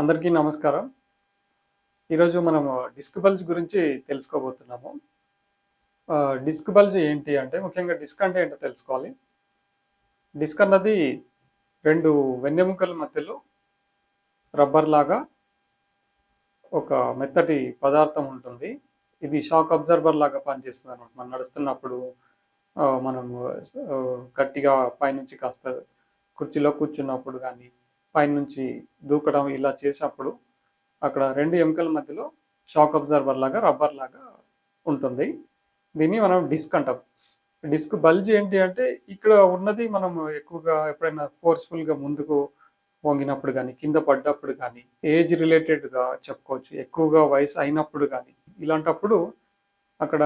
అందరికీ నమస్కారం. ఈరోజు మనం డిస్క్ బల్జ్ గురించి తెలుసుకోబోతున్నాము. డిస్క్ బల్జ్ ఏంటి అంటే ముఖ్యంగా డిస్క్ అంటే ఏంటో తెలుసుకోవాలి. డిస్క్ అన్నది రెండు వెన్నెముకల మధ్యలో రబ్బర్ లాగా ఒక మెత్తటి పదార్థం ఉంటుంది. ఇది షాక్ అబ్జర్వర్ లాగా పనిచేస్తుంది అనమాట మనం నడుస్తున్నప్పుడు మనం గట్టిగా పైనుంచి కాస్త కుర్చీలో కూర్చున్నప్పుడు కానీ పైనుంచి దూకడం ఇలా చేసినప్పుడు అక్కడ రెండు ఎముకల మధ్యలో షాక్ అబ్జర్వర్ లాగా రబ్బర్ లాగా ఉంటుంది. దీన్ని మనం డిస్క్ అంటాం. డిస్క్ బల్జ్ ఏంటి అంటే ఇక్కడ ఉన్నది మనం ఎక్కువగా ఎప్పుడైనా ఫోర్స్ఫుల్గా ముందుకు వంగినప్పుడు కానీ కింద పడ్డప్పుడు కానీ ఏజ్ రిలేటెడ్గా చెప్పుకోవచ్చు. ఎక్కువగా వయసు అయినప్పుడు కానీ ఇలాంటప్పుడు అక్కడ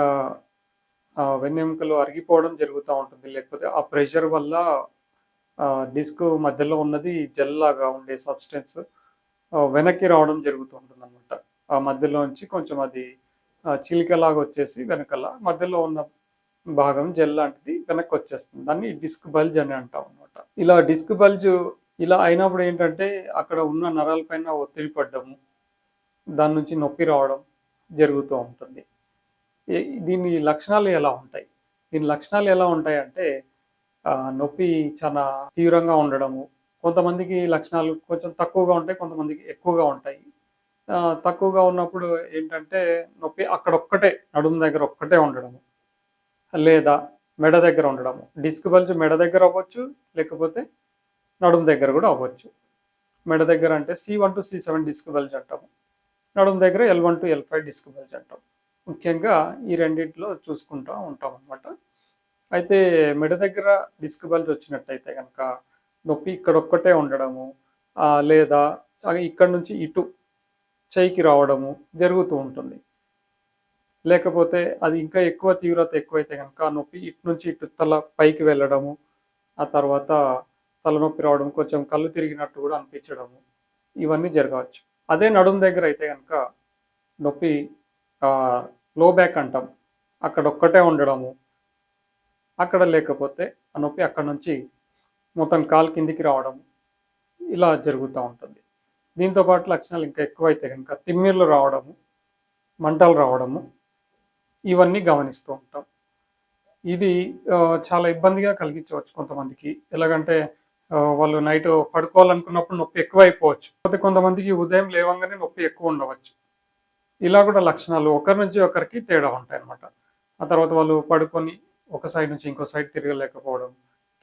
వెన్నెముకలు అరిగిపోవడం జరుగుతూ ఉంటుంది. లేకపోతే ఆ ప్రెషర్ వల్ల డిస్క్ మధ్యలో ఉన్నది జెల్ లాగా ఉండే సబ్స్టెన్స్ వెనక్కి రావడం జరుగుతూ ఉంటుంది అనమాట ఆ మధ్యలోంచి కొంచెం అది చిలికలాగా వచ్చేసి వెనకల మధ్యలో ఉన్న భాగం జెల్ లాంటిది వెనక్కి వచ్చేస్తుంది దాన్ని డిస్క్ బల్జ్ అని అంటాం అనమాట ఇలా డిస్క్ బల్జ్ ఇలా అయినప్పుడు ఏంటంటే అక్కడ ఉన్న నరాలపైన ఒత్తిడి పడ్డము దాని నుంచి నొప్పి రావడం జరుగుతూ ఉంటుంది. దీని లక్షణాలు ఎలా ఉంటాయి? దీని లక్షణాలు ఎలా ఉంటాయి అంటే నొప్పి చాలా తీవ్రంగా ఉండడము కొంతమందికి లక్షణాలు కొంచెం తక్కువగా ఉంటాయి కొంతమందికి ఎక్కువగా ఉంటాయి. తక్కువగా ఉన్నప్పుడు ఏంటంటే నొప్పి అక్కడ ఒక్కటే నడుము దగ్గర ఒక్కటే ఉండడము లేదా మెడ దగ్గర ఉండడము. డిస్క్ బల్జ్ మెడ దగ్గర అవ్వచ్చు లేకపోతే నడుము దగ్గర కూడా అవ్వచ్చు. మెడ దగ్గర అంటే C one two C seven disc bulge అంటాము నడుము దగ్గర L one two L five disc bulge అంటాం ముఖ్యంగా ఈ రెండింటిలో చూసుకుంటూ ఉంటాం అన్నమాట అయితే మెడ దగ్గర డిస్క్ బల్జ్ వచ్చినట్టయితే కనుక నొప్పి ఇక్కడ ఒక్కటే ఉండడము లేదా ఇక్కడ నుంచి ఇటు చేయికి రావడము జరుగుతూ ఉంటుంది. లేకపోతే అది ఇంకా ఎక్కువ తీవ్రత ఎక్కువైతే కనుక నొప్పి ఇటు నుంచి ఇటు తల పైకి వెళ్ళడము ఆ తర్వాత తలనొప్పి రావడం కొంచెం కళ్ళు తిరిగినట్టు కూడా అనిపించడము ఇవన్నీ జరగవచ్చు. అదే నడుము దగ్గర అయితే కనుక నొప్పి లో బ్యాక్ అంటాం. అక్కడ ఒక్కటే ఉండడము అక్కడ లేకపోతే ఆ నొప్పి అక్కడ నుంచి మొత్తం కాలు కిందికి రావడం ఇలా జరుగుతూ ఉంటుంది. దీంతో పాటు లక్షణాలు ఇంకా ఎక్కువైతే కనుక తిమ్మిర్లు రావడము మంటలు రావడము ఇవన్నీ గమనిస్తూ ఉంటాం. ఇది చాలా ఇబ్బందిగా కలిగించవచ్చు కొంతమందికి. ఎలాగంటే వాళ్ళు నైట్ పడుకోవాలనుకున్నప్పుడు నొప్పి ఎక్కువ అయిపోవచ్చు కాకపోతే కొంతమందికి ఉదయం లేవంగానే నొప్పి ఎక్కువ ఉండవచ్చు. ఇలా కూడా లక్షణాలు ఒకరి నుంచి ఒకరికి తేడా ఉంటాయి అన్నమాట ఆ తర్వాత వాళ్ళు పడుకొని ఒక సైడ్ నుంచి ఇంకో సైడ్ తిరగలేకపోవడం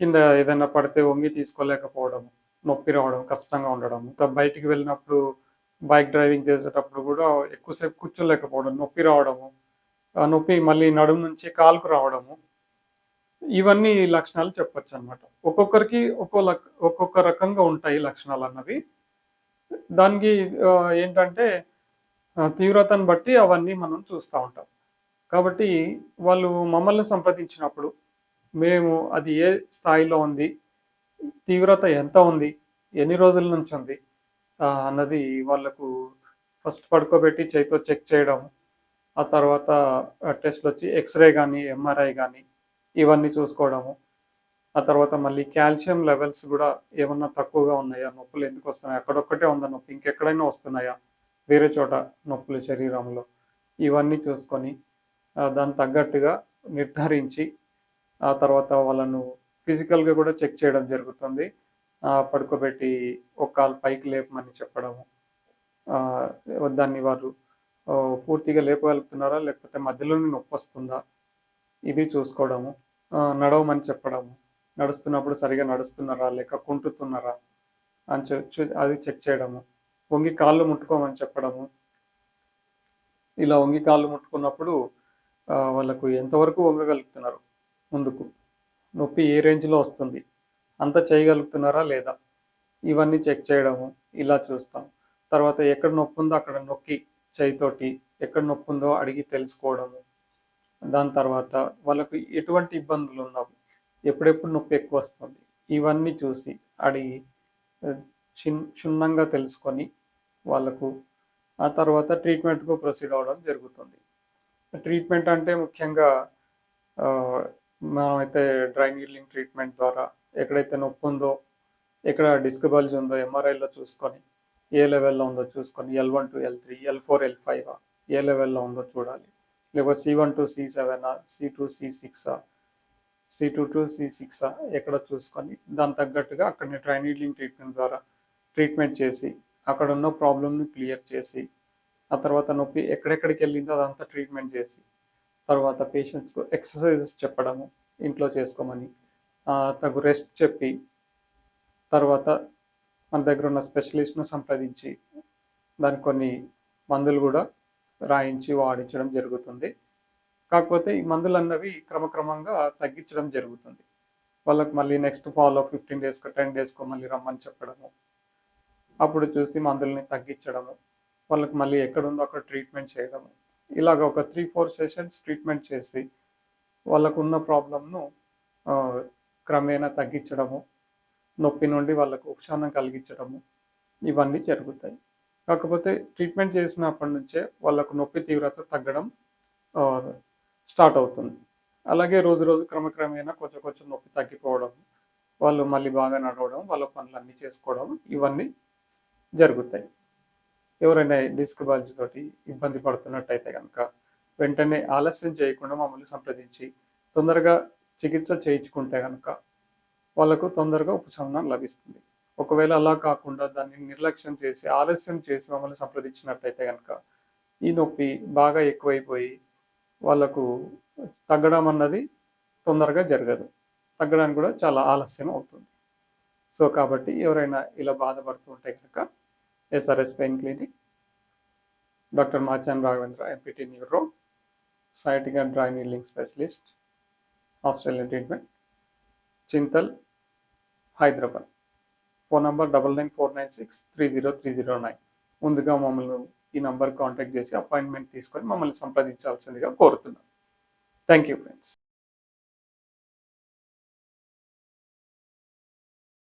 కింద ఏదైనా పడితే వంగి తీసుకోలేకపోవడం నొప్పి రావడం కష్టంగా ఉండడం ఇంకా బయటికి వెళ్ళినప్పుడు బైక్ డ్రైవింగ్ చేసేటప్పుడు కూడా ఎక్కువసేపు కూర్చోలేకపోవడం నొప్పి రావడము ఆ నొప్పి మళ్ళీ నడుము నుంచి కాలుకు రావడము ఇవన్నీ లక్షణాలు చెప్పొచ్చు అనమాట ఒక్కొక్కరికి ఒక్కో ఒక్కొక్క రకంగా ఉంటాయి లక్షణాలు అన్నవి. దానికి ఏంటంటే తీవ్రతను బట్టి అవన్నీ మనం చూస్తూ ఉంటాం. కాబట్టి వాళ్ళు మమ్మల్ని సంప్రదించినప్పుడు మేము అది ఏ స్థాయిలో ఉంది తీవ్రత ఎంత ఉంది ఎన్ని రోజుల నుంచి ఉంది అన్నది వాళ్ళకు ఫస్ట్ పడుకోబెట్టి చేతితో చెక్ చేయడం ఆ తర్వాత టెస్ట్లు వచ్చి ఎక్స్రే కానీ ఎంఆర్ఐ కానీ ఇవన్నీ చూసుకోవడము ఆ తర్వాత మళ్ళీ కాల్షియం లెవెల్స్ కూడా ఏమన్నా తక్కువగా ఉన్నాయా నొప్పులు ఎందుకు వస్తున్నాయా అక్కడొక్కటే ఉందా నొప్పి ఇంకెక్కడైనా వస్తున్నాయా వేరే చోట నొప్పులు శరీరంలో ఇవన్నీ చూసుకొని దానికి తగ్గట్టుగా నిర్ధారించి ఆ తర్వాత వాళ్ళను ఫిజికల్గా కూడా చెక్ చేయడం జరుగుతుంది. పడుకోబెట్టి ఒక కాలు పైకి లేపమని చెప్పడము. దాన్ని వారు పూర్తిగా లేపగలుగుతున్నారా? లేకపోతే మధ్యలోనే నొప్పి వస్తుందా? ఇది చూసుకోవడము. నడవమని చెప్పడము. నడుస్తున్నప్పుడు సరిగా నడుస్తున్నారా? లేక కుంటుతున్నారా? అని అది చెక్ చేయడము. వంగి కాళ్ళు ముట్టుకోమని చెప్పడము. ఇలా వంగి కాళ్ళు ముట్టుకున్నప్పుడు వాళ్ళకు ఎంతవరకు వంగగలుగుతున్నారు ముందుకు? నొప్పి ఏ రేంజ్లో వస్తుంది? అంత చేయగలుగుతున్నారా లేదా? ఇవన్నీ చెక్ చేయడము ఇలా చూస్తాం. తర్వాత ఎక్కడ నొప్పి ఉందో అక్కడ నొక్కి చేయితోటి ఎక్కడ నొప్పి ఉందో అడిగి తెలుసుకోవడము. దాని తర్వాత వాళ్ళకు ఎటువంటి ఇబ్బందులు ఉన్నావు ఎప్పుడెప్పుడు నొప్పి ఎక్కువ వస్తుంది? ఇవన్నీ చూసి అడిగి చిన్ క్షుణ్ణంగా తెలుసుకొని వాళ్ళకు ఆ తర్వాత ట్రీట్మెంట్కు ప్రొసీడ్ అవ్వడం జరుగుతుంది. ట్రీట్మెంట్ అంటే ముఖ్యంగా మనమైతే డ్రై నీడ్లింగ్ ట్రీట్మెంట్ ద్వారా ఎక్కడైతే నొప్పి ఉందో ఎక్కడ డిస్క్ బల్జ్ ఉందో ఎంఆర్ఐలో చూసుకొని ఏ లెవెల్లో ఉందో చూసుకొని L one two L three L four L five ఏ లెవెల్లో ఉందో చూడాలి. లేకపోతే C one two C seven C two C six C two to C six ఎక్కడ చూసుకొని దాని తగ్గట్టుగా అక్కడిని ట్రైనీలింగ్ ట్రీట్మెంట్ ద్వారా ట్రీట్మెంట్ చేసి అక్కడ ఉన్న ప్రాబ్లమ్ని క్లియర్ చేసి ఆ తర్వాత నొప్పి ఎక్కడెక్కడికి వెళ్ళిందో అదంతా ట్రీట్మెంట్ చేసి తర్వాత పేషెంట్స్కు ఎక్సర్సైజెస్ చెప్పడము ఇంట్లో చేసుకోమని తగు రెస్ట్ చెప్పి తర్వాత మన దగ్గర ఉన్న స్పెషలిస్ట్ను సంప్రదించి దానికి కొన్ని మందులు కూడా రాయించి వాడించడం జరుగుతుంది. కాకపోతే ఈ మందులు అన్నవి క్రమక్రమంగా తగ్గించడం జరుగుతుంది. వాళ్ళకి మళ్ళీ నెక్స్ట్ ఫాలో ఫిఫ్టీన్ డేస్కో టెన్ డేస్కో మళ్ళీ రమ్మని చెప్పడము అప్పుడు చూసి మందుల్ని తగ్గించడము వాళ్ళకి మళ్ళీ ఎక్కడుందో అక్కడ ట్రీట్మెంట్ చేయడము ఇలాగ ఒక త్రీ ఫోర్ సెషన్స్ ట్రీట్మెంట్ చేసి వాళ్ళకు ఉన్న ప్రాబ్లమ్ను క్రమేణా తగ్గించడము నొప్పి నుండి వాళ్ళకు ఉపశమనం కలిగించడము ఇవన్నీ జరుగుతాయి. కాకపోతే ట్రీట్మెంట్ చేసినప్పటి నుంచే వాళ్ళకు నొప్పి తీవ్రత తగ్గడం స్టార్ట్ అవుతుంది. అలాగే రోజు రోజు క్రమక్రమేణా కొంచెం కొంచెం నొప్పి తగ్గిపోవడం వాళ్ళు మళ్ళీ బాగా నడవడం వాళ్ళ పనులన్నీ చేసుకోవడం ఇవన్నీ జరుగుతాయి. ఎవరైనా డిస్క్ బల్జ్ తోటి ఇబ్బంది పడుతున్నట్టయితే కనుక వెంటనే ఆలస్యం చేయకుండా మమ్మల్ని సంప్రదించి తొందరగా చికిత్స చేయించుకుంటే కనుక వాళ్ళకు తొందరగా ఉపశమనం లభిస్తుంది. ఒకవేళ అలా కాకుండా దాన్ని నిర్లక్ష్యం చేసి ఆలస్యం చేసి మమ్మల్ని సంప్రదించినట్టయితే కనుక ఈ నొప్పి బాగా ఎక్కువైపోయి వాళ్ళకు తగ్గడం అన్నది తొందరగా జరగదు. తగ్గడానికి కూడా చాలా ఆలస్యం అవుతుంది. సో కాబట్టి ఎవరైనా ఇలా బాధపడుతూ ఉంటే కనుక SRS pain clinic doctor Machan Raghavendra MPT neuro sciatic and dry needling specialist Australian treatment Chintal Hyderabad phone number double nine four nine six three zero three zero nine ముందుగా మమ్మల్ని ఈ నంబర్ కాంటాక్ట్ చేసి appointment తీసుకొని మమ్మల్ని సంప్రదించాల్సిందిగా కోరుతున్నాను thank you friends